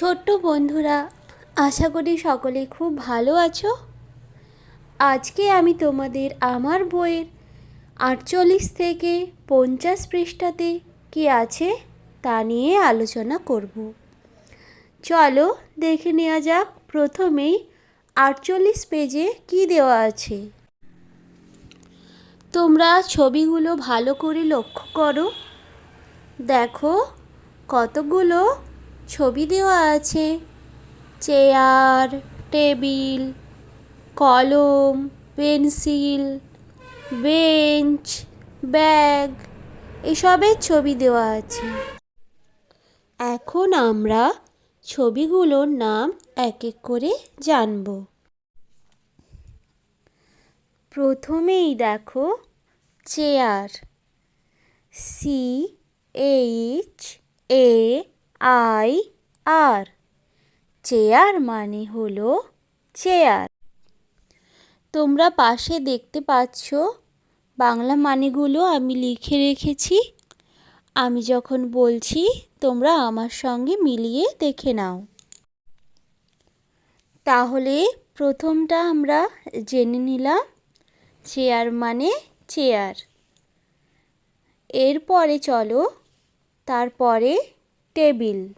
ছোট্ট বন্ধুরা, আশা করি সকলে খুব ভালো আছো। আজকে আমি তোমাদের আমার বইয়ের আটচল্লিশ থেকে পঞ্চাশ পৃষ্ঠাতে কি আছে তা নিয়ে আলোচনা করব। চলো দেখে নেওয়া যাক প্রথমেই আটচল্লিশ পেজে কি দেওয়া আছে। তোমরা ছবিগুলো ভালো করে লক্ষ্য করো। দেখো কতগুলো ছবি দেওয়া আছে। চেয়ার, টেবিল, কলম, পেন্সিল, বেঞ্চ, ব্যাগ, এসবের ছবি দেওয়া আছে। এখন আমরা ছবিগুলোর নাম এক এক করে জানব। প্রথমেই দেখো, chair. C H A I R. Chair মানে হলো চেয়ার। তোমরা পাশে দেখতে পাচ্ছ, বাংলা মানেগুলো আমি লিখে রেখেছি। আমি যখন বলছি, তোমরা আমার সঙ্গে মিলিয়ে দেখে নাও। তাহলে প্রথমটা আমরা জেনে নিলাম, চেয়ার মানে চেয়ার। এরপরে চলো, তারপরে table.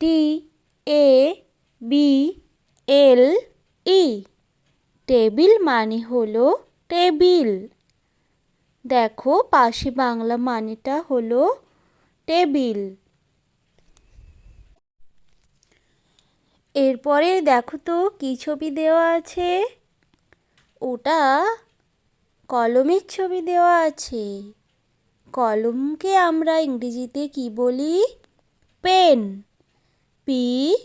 T, A, B, L, E. Table মানে হলো টেবিল। দেখো, পাশে বাংলা মানেটা হলো টেবিল। এরপরে দেখো তো, কী ছবি দেওয়া আছে? ওটা কলমের ছবি দেওয়া আছে। কলমকে আমরা ইংরেজিতে কি বলি? Pen. P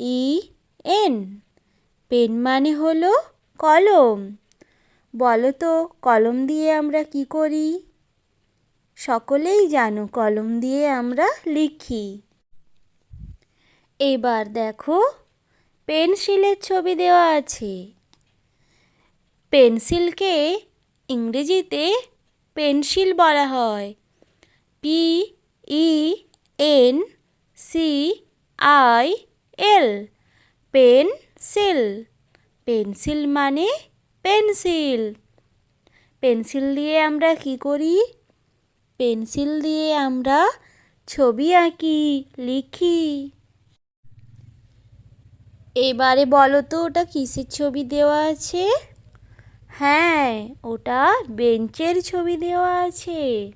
E N pen মানে হলো কলম। বলো তো, কলম দিয়ে আমরা কি করি? সকলেই জানো কলম দিয়ে আমরা লিখি। এবার দেখো, পেন্সিলের ছবি দেওয়া আছে। পেন্সিলকে ইংরেজিতে পেন্সিল বলা হয়। P E N C I L pencil. Pencil মানে পেন্সিল। পেন্সিল দিয়ে আমরা কি করি? পেন্সিল দিয়ে আমরা ছবি আঁকি, লিখি। এবারে বলো তো, ওটা কিসের ছবি দেওয়া আছে? হ্যাঁ ওটা বেঞ্চের ছবি দেওয়া আছে।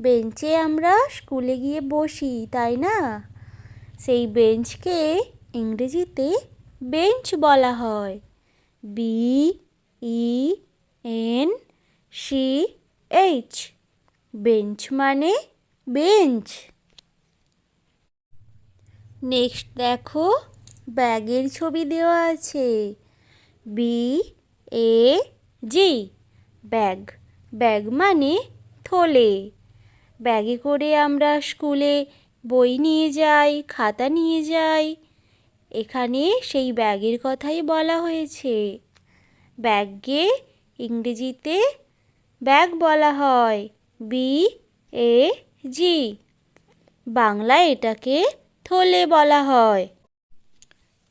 বেঞ্চে আমরা স্কুলে গিয়ে বসি, তাই না? সেই বেঞ্চকে ইংরেজিতে বেঞ্চ বলা হয়। B, E, N, C, H. Bench মানে বেঞ্চ। নেক্সট দেখো, ব্যাগের ছবি দেওয়া আছে। B A, G. Bag. Bag মানে থলে। ব্যাগে করে আমরা স্কুলে বই নিয়ে যাই, খাতা নিয়ে যাই। এখানে সেই ব্যাগের কথাই বলা হয়েছে। ব্যাগকে ইংরেজিতে ব্যাগ বলা হয় বি এ জি বাংলায় এটাকে থলে বলা হয়।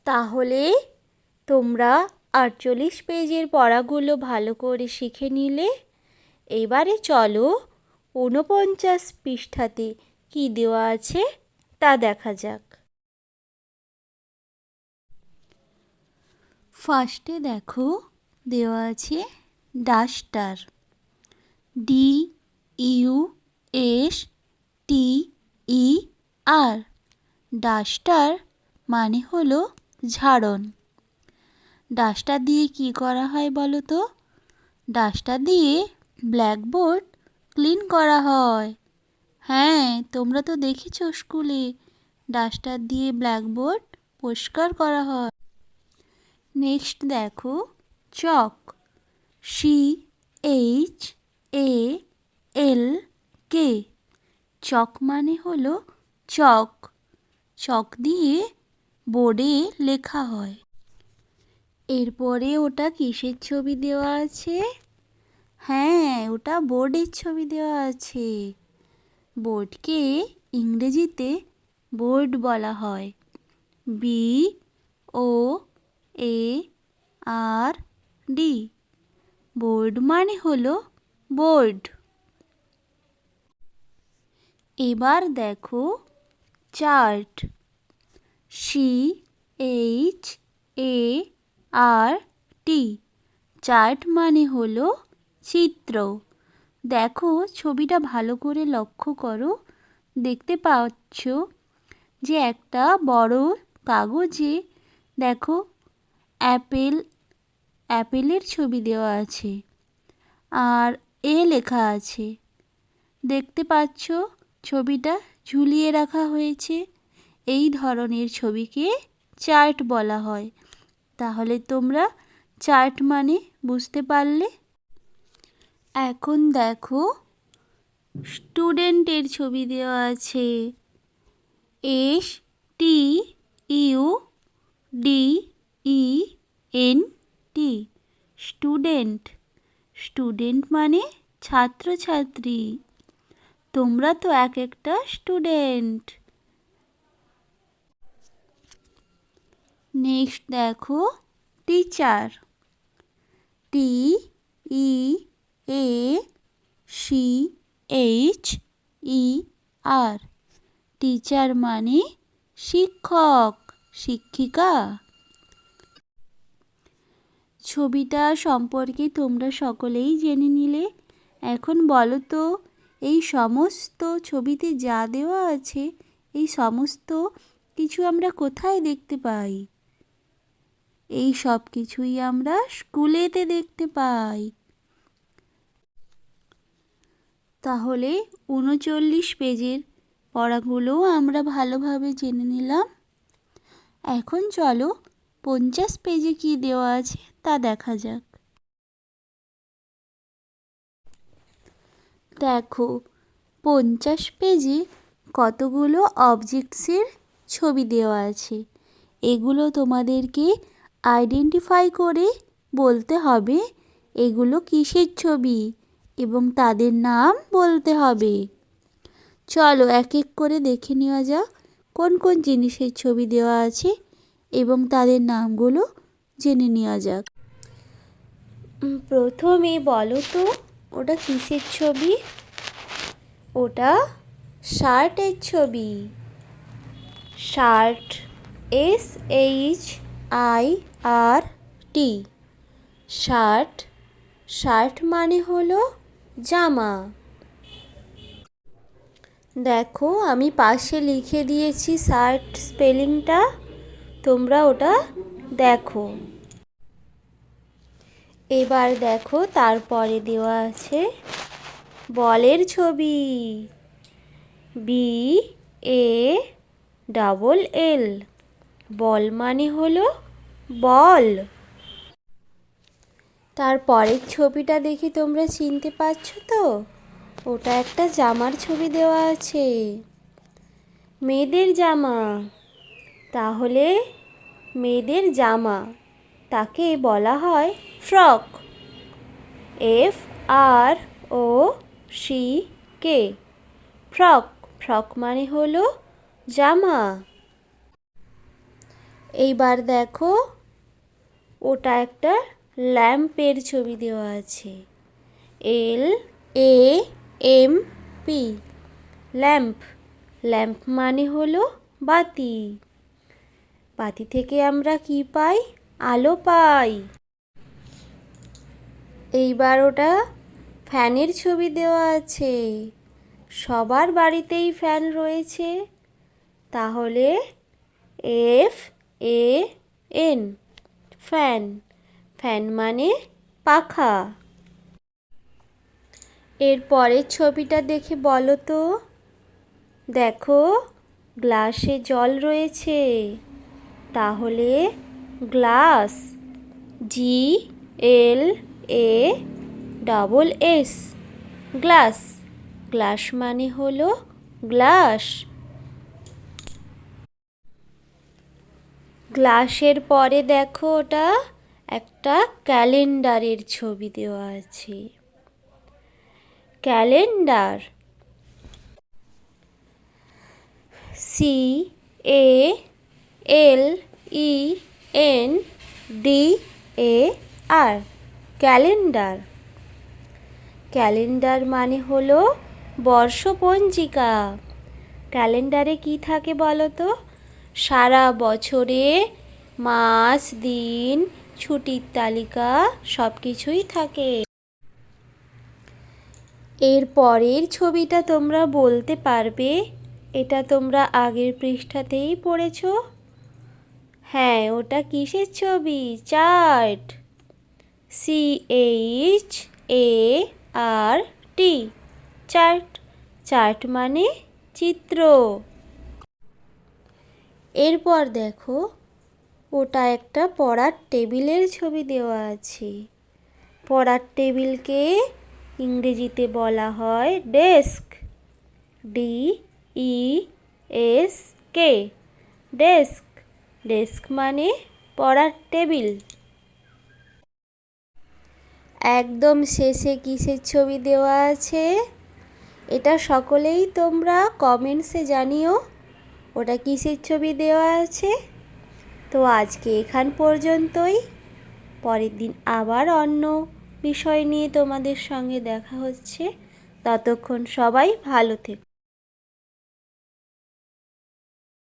তাহলে তোমরা আটচল্লিশ পেজের পড়াগুলো ভালো করে শিখে নিলে এবারে চলো ঊনপঞ্চাশ পৃষ্ঠাতে কি দেওয়া আছে তা দেখা যাক। ফার্স্টে দেখো দেওয়া আছে duster. D, U, S, T, E, R. Duster মানে হলো ঝাড়ন। ডাস্টার দিয়ে কি করা হয় বলো তো? ডাস্টার দিয়ে ব্ল্যাকবোর্ড ক্লিন করা হয়। হ্যাঁ তোমরা তো দেখেছ স্কুলে ডাস্টার দিয়ে ব্ল্যাকবোর্ড পরিষ্কার করা হয়। নেক্সট দেখো, চক সি এইচ এ এল কে চক মানে হলো চক। চক দিয়ে বোর্ডে লেখা হয়। এরপরে ওটা কিসের ছবি দেওয়া আছে? হ্যাঁ ওটা বোর্ডের ছবি দেওয়া আছে। বোর্ডকে ইংরেজিতে বোর্ড বলা হয়। B O A R D board মানে হলো বোর্ড। এবার দেখো chart. C H A R T. Chart মানে হলো চিত্র। দেখো, ছবিটা ভালো করে লক্ষ্য করো। দেখতে পাচ্ছ যে একটা বড় কাগজে, দেখো, অ্যাপেল, অ্যাপেলের ছবি দেওয়া আছে। আর এ লেখা আছে, দেখতে পাচ্ছ, ছবিটা ঝুলিয়ে রাখা হয়েছে। এই ধরনের ছবিকে চার্ট বলা হয়। তাহলে তোমরা চার্ট মানে বুঝতে পারলে? এখন দেখো, স্টুডেন্টের ছবি দেওয়া আছে। S, T, U, D, E, N, T. Student. Student মানে ছাত্রছাত্রী। তোমরা তো এক একটা স্টুডেন্ট। নেক্সট দেখো teacher T E A C H E R teacher মানে শিক্ষক, শিক্ষিকা। ছবিটা সম্পর্কে তোমরা সকলেই জেনে নিলে। এখন বলো তো, এই সমস্ত ছবিতে যা দেওয়া আছে, এই সমস্ত কিছু আমরা কোথায় দেখতে পাই? এই সব কিছুই আমরা স্কুলেতে দেখতে পাই। তাহলে উনচল্লিশ পেজের পড়াগুলোও আমরা ভালোভাবে জেনে নিলাম। এখন চলো পঞ্চাশ পেজে কি দেওয়া আছে তা দেখা যাক। দেখো, পঞ্চাশ পেজে কতগুলো অবজেক্টসের ছবি দেওয়া আছে। এগুলো তোমাদেরকে আইডেন্টিফাই করে বলতে হবে এগুলো কিসের ছবি এবং তাদের নাম বলতে হবে। চলো এক এক করে দেখে নেওয়া যাক কোন কোন জিনিসের ছবি দেওয়া আছে এবং তাদের নামগুলো জেনে নেওয়া যাক। প্রথমে বলো তো, ওটা কিসের ছবি? ওটা শার্টের ছবি। Shirt S H I R T. Shirt. Shirt মানে হলো জামা। দেখো, আমি পাশে লিখে দিয়েছি শার্ট স্পেলিংটা। তোমরা ওটা দেখো। এবার দেখো, তারপরে দেওয়া আছে বলের ছবি। বি, এ, ডাবল এল। বল মানে হলো বল। তারপরের ছবিটা দেখি তোমরা চিনতে পারছ তো? ওটা একটা জামার ছবি দেওয়া আছে। মেয়েদের জামা। তাহলে মেয়েদের জামা, তাকে বলা হয় frock. F R O C K. Frock frock মানে হলো জামা। এইবার দেখো ওটা একটা ল্যাম্পের ছবি দেওয়া আছে। L A M P. Lamp. Lamp মানে হলো বাতি। বাতি থেকে আমরা কি পাই? আলো পাই। এইবার ওটা ফ্যানের ছবি দেওয়া আছে। সবার বাড়িতেই ফ্যান রয়েছে। তাহলে F A N. Fan. Fan মানে পাখা। এর পরের ছবিটা দেখে বলো তো। দেখো, গ্লাসে জল রয়েছে। তাহলে glass G L A double S glass. Glass মানে হলো গ্লাস। গ্লাসের পরে দেখো ওটা একটা ক্যালেন্ডারের ছবি দেওয়া আছে। Calendar. C A L E N D A R calendar. Calendar মানে হলো বর্ষপঞ্জিকা। ক্যালেন্ডারে কি থাকে বলো তো সারা বছরে মাস, দিন, ছুটির তালিকা সব কিছুই থাকে। এর পরের ছবিটা তোমরা বলতে পারবে, এটা তোমরা আগের পৃষ্ঠাতেই পড়েছ। হ্যাঁ ওটা কিসের ছবি? Chart. C H A R T chart. Chart মানে চিত্র। এরপর দেখো, ওটা একটা পড়ার টেবিলের ছবি দেওয়া আছে। পড়ার টেবিলকে ইংরেজিতে বলা হয় desk. D E S K desk. Desk মানে পড়ার টেবিল। একদম শেষে কিসের ছবি দেওয়া আছে? এটা সকলেই তোমরা কমেন্টসে জানিও। ওটা কিসের ছবি দেওয়া আছে? তো আজকে এখান পর্যন্তই। পরের দিন আবার অন্য বিষয় নিয়ে তোমাদের সঙ্গে দেখা হচ্ছে। ততক্ষণ সবাই ভালো থেকো।